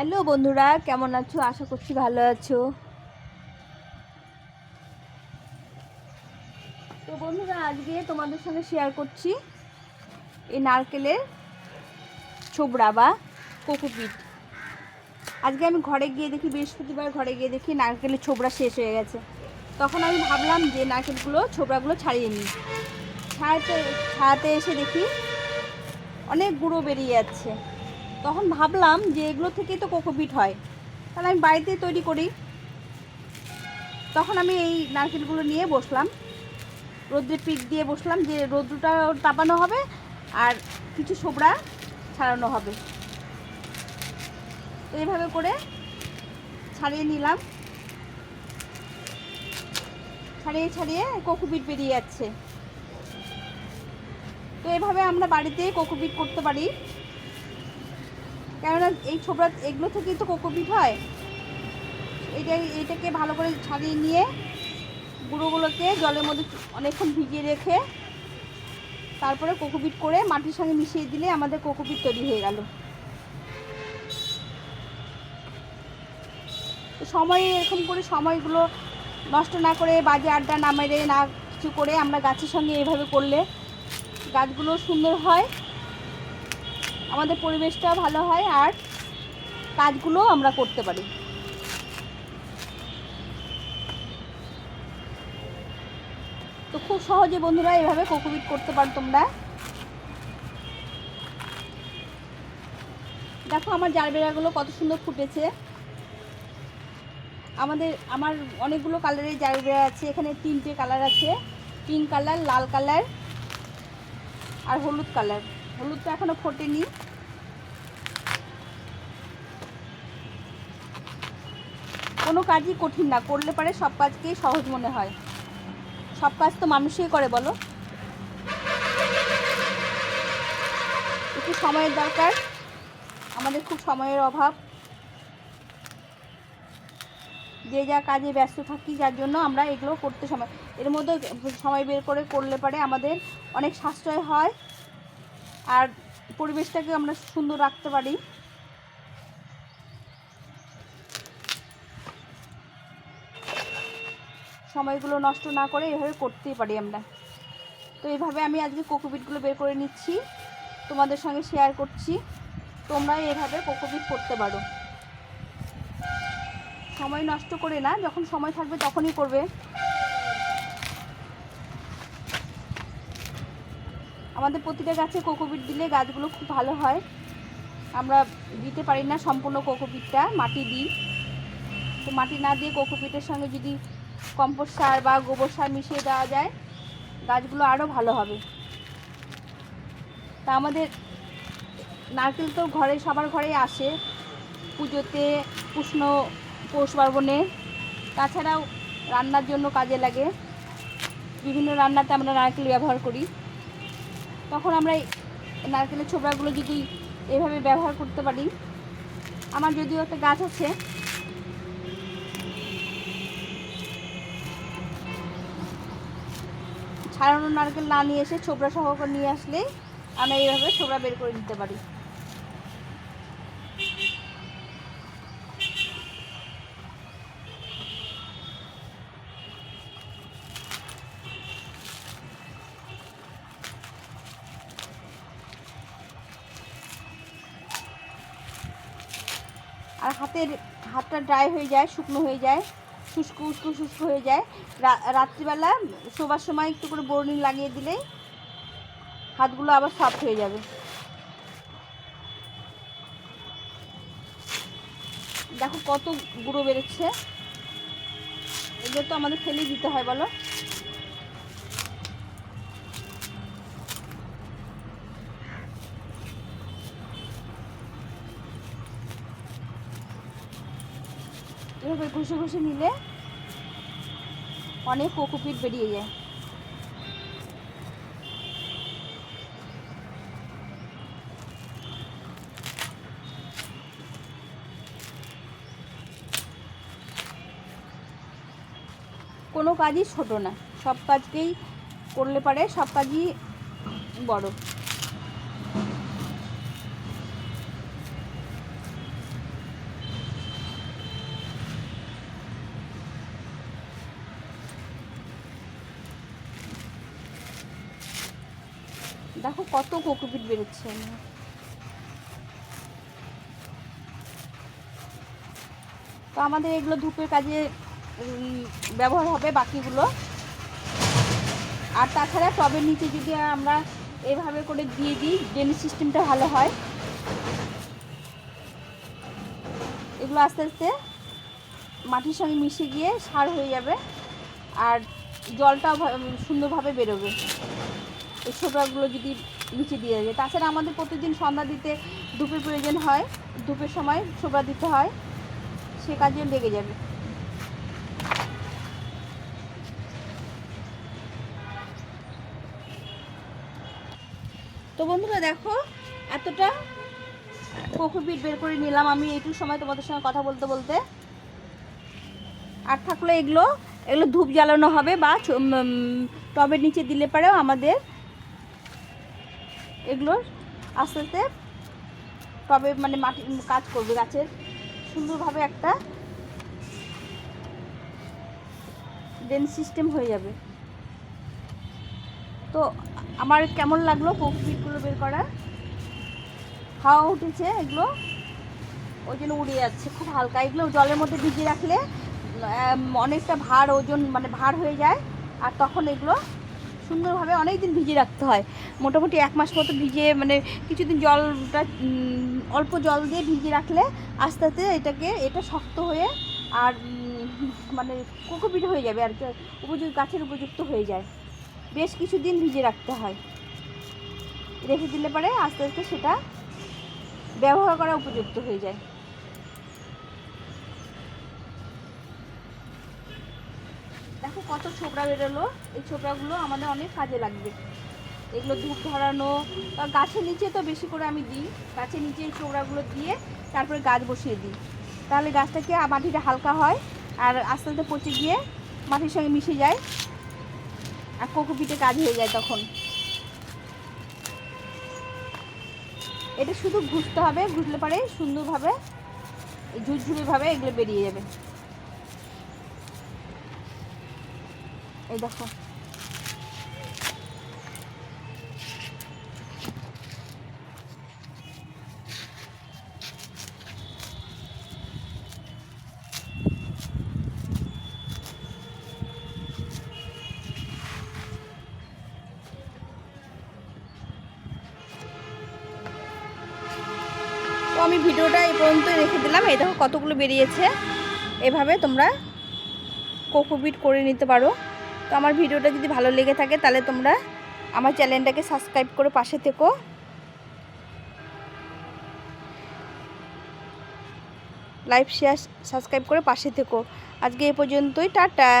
Hello বন্ধুরা, কেমন আছো? আশা করছি ভালো আছো। তো বন্ধুরা, আজকে তোমাদের সঙ্গে শেয়ার করছি এই নারকেলের ছোবড়া বা কোকোপিট। আজকে আমি ঘরে গিয়ে দেখি, বৃহস্পতিবার ঘরে গিয়ে দেখি নারকেলের ছোবড়া শেষ হয়ে গেছে। তখন আমি ভাবলাম যে নারকেলগুলো, ছোবড়াগুলো ছাড়িয়ে নিই। ছাড়াতে ছাড়াতে এসে দেখি অনেক গুঁড়ো বেরিয়ে যাচ্ছে। তখন ভাবলাম যে এগুলো থেকেই তো কোকোপিট হয়। তাহলে আমি বাড়িতে তৈরি করি। তখন আমি এই নারকেলগুলো নিয়ে বসলাম। রোদ্রে পিক দিয়ে বসলাম যে রোদ্রটা তাপানো হবে আর কিছু সোবড়া ছাড়ানো হবে। তো এইভাবে করে ছাড়িয়ে নিলাম। ছাড়িয়ে ছাড়িয়ে কোকোপিট বেরিয়ে যাচ্ছে। তো এভাবে আমরা বাড়িতে কোকোপিট করতে পারি। কেননা এই ছোবড়া, এগুলো থেকেই তো কোকোপিট হয়। এটা এটাকে ভালো করে ছাড়িয়ে নিয়ে গুঁড়োগুলোকে জলের মধ্যে অনেকক্ষণ ভিজিয়ে রেখে তারপরে কোকোপিট করে মাটির সঙ্গে মিশিয়ে দিলে আমাদের কোকোপিট তৈরি হয়ে গেল। সময়, এরকম করে সময়গুলো নষ্ট না করে বাজে আড্ডা না মেরে না কিছু করে আমরা গাছের সঙ্গে এভাবে করলে গাছগুলো সুন্দর হয়। আমাদের পরিবেশটাও ভালো হয় আর কাজগুলো আমরা করতে পারি। তো খুব সহজে বন্ধুরা এভাবে কোকোপিট করতে পারো তোমরা। দেখো আমার জারবেরাগুলো কত সুন্দর ফুটেছে। আমাদের, আমার অনেকগুলো কালারের জারবেরা আছে, এখানে তিনটে কালার আছে। পিঙ্ক কালার, লাল কালার আর হলুদ কালার। হলুদটা এখনও ফোটেনি। কোনো কাজই কঠিন না, করলে পারে সব কাজকেই সহজ মনে হয়। সব কাজ তো মানুষই করে, বলো। একটু সময়ের দরকার, আমাদের খুব সময়ের অভাব। যে যা কাজে ব্যস্ত থাকি, যার জন্য আমরা এগুলো করতে সময় এর মধ্যে সময় বের করে করলে পারে আমাদের অনেক সাশ্রয় হয়। আর পরিবেশটাকে আমরা সুন্দর রাখতে পারি। সময়গুলো নষ্ট না করে এভাবে করতেই পারি আমরা। তো এইভাবে আমি আজকে কোকোপিটগুলো বের করে নিচ্ছি। তোমাদের সঙ্গে শেয়ার করছি। তোমরা এভাবে কোকোপিট করতে পারো। সময় নষ্ট করে না, যখন সময় থাকবে তখনই করবে। আমাদের প্রতিটা গাছে কোকোপিট দিলে গাছগুলো খুব ভালো হয়। আমরা দিতে পারি না সম্পূর্ণ কোকোপিটটা মাটি দিই। তো মাটি না দিয়ে কোকোপিটের সঙ্গে যদি কম্পোস্ট সার বা গোবর সার মিশিয়ে দেওয়া যায়, গাছগুলো আরও ভালো হবে। তা আমাদের নারকেল তো ঘরে, সবার ঘরেই আসে। পুজোতে, উষ্ণ পৌষ পার্বণে। তাছাড়াও রান্নার জন্য কাজে লাগে। বিভিন্ন রান্নাতে আমরা নারকেল ব্যবহার করি। তখন আমরা নারকেলের ছোবড়াগুলো যদি এভাবে ব্যবহার করতে পারি। আমার যদিও একটা গাছ আছে। ছাড়ানো নারকেল না নিয়ে এসে ছোবড়া সহ করে নিয়ে আসলে আমরা এইভাবে ছোবড়া বের করে নিতে পারি। আর হাতের হাতটা ড্রাই হয়ে যায়, শুকনো হয়ে যায়, শুষ্ক উস্কো শুষ্ক হয়ে যায়। রাত্রিবেলা শোবার সময় একটু করে বর্নিং লাগিয়ে দিলেই হাতগুলো আবার সফট হয়ে যাবে। দেখো কত গুঁড়ো বেরোচ্ছে এগুলো তো আমাদের ফেলেই দিতে হয়, বলো। এভাবে ঘষে ঘষে নিলে অনেক কোকোপিট বেরিয়ে যায়। কোনো কাজই ছোট না, সব কাজকেই করলে পারে, সব কাজই বড়। দেখো কত কোকোপিট বেরোচ্ছে তো আমাদের এগুলো ধূপের কাজে ব্যবহার হবে বাকিগুলো। আর তাছাড়া টবের নিচে যদি আমরা এভাবে করে দিয়ে দিই ড্রেনেজ সিস্টেমটা ভালো হয়। এগুলো আস্তে আস্তে মাটির সঙ্গে মিশে গিয়ে সার হয়ে যাবে, আর জলটাও সুন্দরভাবে বেরোবে। এই ছোবড়াগুলো যদি নিচে দিয়ে যায় তাছাড়া আমাদের প্রতিদিন সন্ধ্যা দিতে ধূপের প্রয়োজন হয়। ধূপের সময় ছোবড়া দিতে হয়। সে কাজে লেগে যাবে। তো বন্ধুরা দেখো, এতটা কোকোপিট বের করে নিলাম। আমি এইটুকু সময় তোমাদের সঙ্গে কথা বলতে বলতে। আর থাকলে এগুলো এগুলো ধূপ জ্বালানো হবে বা টবের নিচে দিলে পারেও আমাদের এগুলো আস্তে আস্তে টবে মানে মাটি কাজ করবে গাছের। সুন্দরভাবে একটা ড্রেন সিস্টেম হয়ে যাবে। তো আমার কেমন লাগল কোকপিটগুলো বের করা হাওয়া উঠেছে এগুলো। ওই জন্য উড়ে যাচ্ছে, খুব হালকা। এগুলো জলের মধ্যে ভিজিয়ে রাখলে অনেকটা ভার ওজন মানে ভার হয়ে যায়। আর তখন এগুলো সুন্দরভাবে অনেক দিন ভিজিয়ে রাখতে হয়। মোটামুটি এক মাস মতো ভিজিয়ে মানে কিছুদিন জলটা অল্প জল দিয়ে ভিজিয়ে রাখলে আস্তে আস্তে এটাকে, এটা শক্ত হয়ে আর মানে কোকোপিট হয়ে যাবে আর কি, উপযুক্ত, গাছের উপযুক্ত হয়ে যায়। বেশ কিছুদিন ভিজিয়ে রাখতে হয়। রেখে দিলে পরে আস্তে আস্তে সেটা ব্যবহার করা উপযুক্ত হয়ে যায়। দেখো কত ছোকরা বেরোলো। এই ছোকরাগুলো আমাদের অনেক কাজে লাগবে। এগুলো ধূপ ধরানো, বা গাছের নিচে তো বেশি করে আমি দিই। গাছের নিচে এই ছোকরাগুলো দিয়ে তারপরে গাছ বসিয়ে দিই। তাহলে গাছটাকে মাটিটা হালকা হয় আর আস্তে আস্তে পচে গিয়ে মাটির সঙ্গে মিশে যায়। আর কোকোপিটে কাজ হয়ে যায় তখন। এটা শুধু ঘুষতে হবে ঘুষলে পরে সুন্দরভাবে ঝুরঝুরিভাবে এগুলো বেরিয়ে যাবে। এই দেখো। তো আমি ভিডিওটা এই পর্যন্ত রেখে দিলাম। এই দেখো কতগুলো বেরিয়েছে। এভাবে তোমরা কোকোপিট করে নিতে পারো। তো আমার ভিডিওটা যদি ভালো লেগে থাকে, তাহলে তোমরা আমার চ্যানেলটাকে সাবস্ক্রাইব করে পাশে থেকো। লাইভ শেয়ার, সাবস্ক্রাইব করে পাশে থেকো। আজকে এ পর্যন্তই, টাটা।